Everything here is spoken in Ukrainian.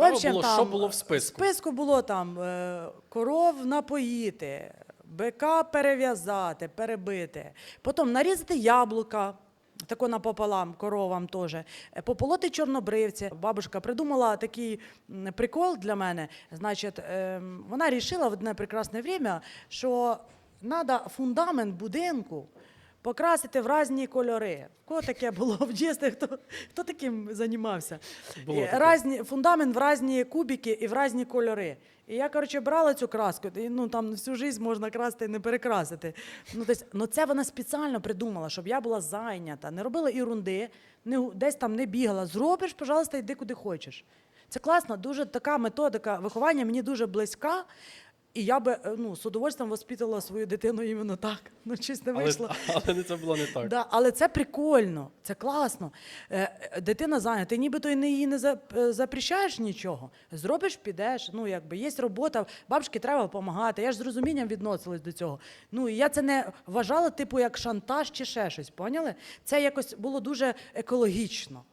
Цікаво общем, було, що було в списку. В списку було там е, коров напоїти, бика перев'язати, перебити, потім нарізати яблука. Тако напополам коровам теж. Е, Пополоти чорнобривці. Бабушка придумала такий прикол для мене. Значить, ем, вона вирішила в одне прекрасне время, що треба фундамент будинку покрасити в різні кольори. Кого таке було в дітстві? Хто, хто таким займався? Було Е. Разні, фундамент в різні кубики і в різні кольори. І я, коротше, брала цю краску, і, ну там всю життя можна красти і не перекрасити. Ну, тобто, ну це вона спеціально придумала, щоб я була зайнята, не робила ерунди, не, десь там не бігала. Зробиш, пожалуйста, йди куди хочеш. Це класно, дуже така методика виховання мені дуже близька. І я би е, ну, з удовольствием воспитувала свою дитину іменно так. Ну, щось не вийшло. але не це було не так. Да, але це прикольно, це класно. Е, е, дитина зайнята, ти нібито її не запрещаєш нічого. Зробиш, підеш. Ну, якби є робота, бабушки треба допомагати. Я ж з розумінням відносилась до цього. Ну, і я це не вважала, типу, як шантаж чи ще щось. Поняли? Це якось було дуже екологічно.